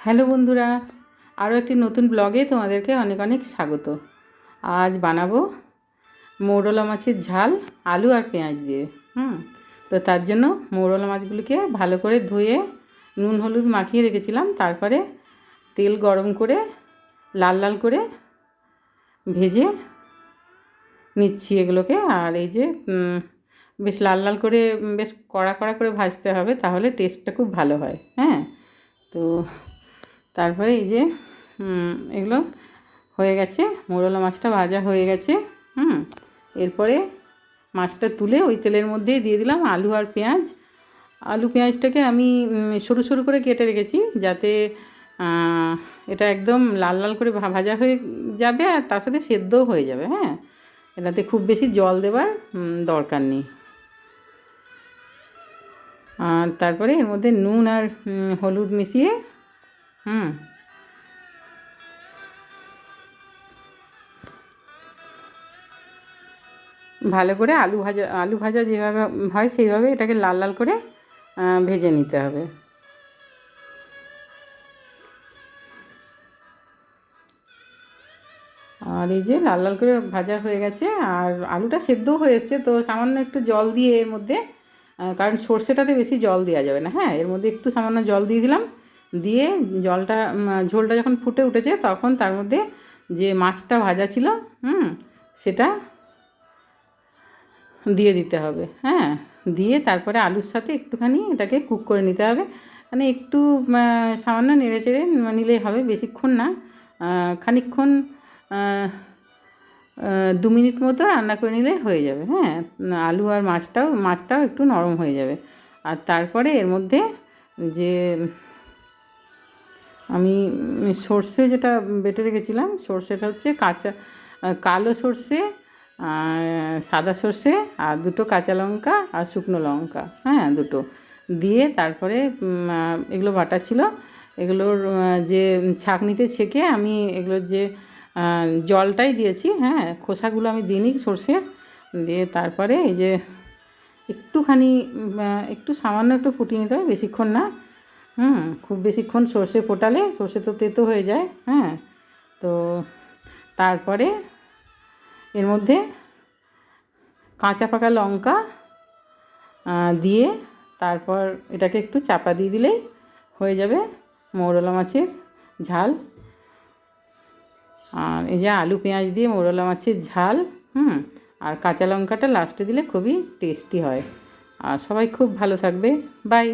Hello বন্ধুরা, আরও একটি নতুন ব্লগে তোমাদেরকে অনেক অনেক স্বাগত। আজ বানাবো মৌরলা মাছের ঝাল, আলু আর পেঁয়াজ দিয়ে, হুম? তো তার জন্য মৌরলা মাছগুলিকে ভালো করে ধুয়ে নুন, হলুদ মাখিয়ে রেখেছিলাম, তারপরে তেল গরম করে লাল লাল করে ভেজে নিচ্ছি এগুলোকে। আর এই যে বেশ লাল লাল করে বেশ কড়া কড়া করে ভাজতে হবে, তাহলে টেস্টটা খুব ভালো হয় হ্যাঁ? তো তারপরে এই যে এগুলো হয়ে গেছে। মোরলা মাছটা ভাজা হয়ে গেছে হুম। এরপরে মাছটা তুলে ওই তেলের মধ্যেই দিয়ে দিলাম আলু আর পেঁয়াজ। আলু পেঁয়াজটাকে আমি সরু সরু করে কেটে রেখেছি যাতে এটা একদম লাল লাল করে ভাজা হয়ে যাবে আর তার সাথে সেদ্ধও হয়ে যাবে হ্যাঁ। এটাতে খুব বেশি জল উম, দরকার নেই। আর তারপরে এর মধ্যে নুন আর হলুদ মিশিয়ে হুম। ভালো করে আলু ভাজা আলু ভাজা যেভাবে হয় সেইভাবে এটাকে লাল লাল করে ভেজে নিতে হবে। আর এই যে লাল লাল করে ভাজা হয়ে গেছে, আর আলুটা সেদ্ধও হয়ে এসছে, তো সামান্য একটু জল দিয়ে এর মধ্যে কারণ সর্ষেটাতে বেশি জল দেওয়া যাবে না হ্যাঁ? এর মধ্যে একটু সামান্য জল দিয়ে দিলাম দিয়ে জলটা ঝোলটা যখন ফুটে উঠেছে তখন তার মধ্যে যে মাছটা ভাজা ছিল হুম সেটা দিয়ে দিতে হবে হ্যাঁ দিয়ে তারপরে আলুর সাথে একটুখানি এটাকে কুক করে নিতে হবে। মানে একটু সামান্য নেড়ে চেড়ে নিলেই হবে বেশিক্ষণ না আহ, দু মিনিট মতো রান্না করে নিলে হয়ে যাবে হ্যাঁ আলু আর মাছটাও মাছটাও একটু নরম হয়ে যাবে। আর তারপরে এর মধ্যে যে আমি সর্ষে যেটা বেটে রেখেছিলাম, সর্ষেটা হচ্ছে কাঁচা কালো সর্ষে সাদা সর্ষে আর দুটো কাঁচা লঙ্কা আর শুকনো লঙ্কা হ্যাঁ দুটো। দিয়ে তারপরে এগুলো বাটা ছিল। এগুলোর যে ছাঁকনিতে ছেঁকে আমি এগুলোর যে জলটাই দিয়েছি হ্যাঁ খোসাগুলো আমি দিইনি সর্ষের। দিয়ে তারপরে এই যে একটুখানি একটু সামান্য একটু ফুটিয়ে নিতে হবে, বেশিক্ষণ না। হুম, খুব বেশিক্ষণ সর্ষে ফোটালে সর্ষে তো তেতো হয়ে যায় হ্যাঁ। তো তারপরে এর মধ্যে কাঁচা পাকা লঙ্কা দিয়ে তারপর এটাকে একটু চাপা দিয়ে দিলেই হয়ে যাবে মৌরলা মাছের ঝাল। আর এই যে আলু পেঁয়াজ দিয়ে মৌরলা মাছের ঝাল, হুম, আর কাঁচা লঙ্কাটা লাস্টে দিলে খুবই টেস্টি হয়। আর সবাই খুব ভালো থাকবে বাই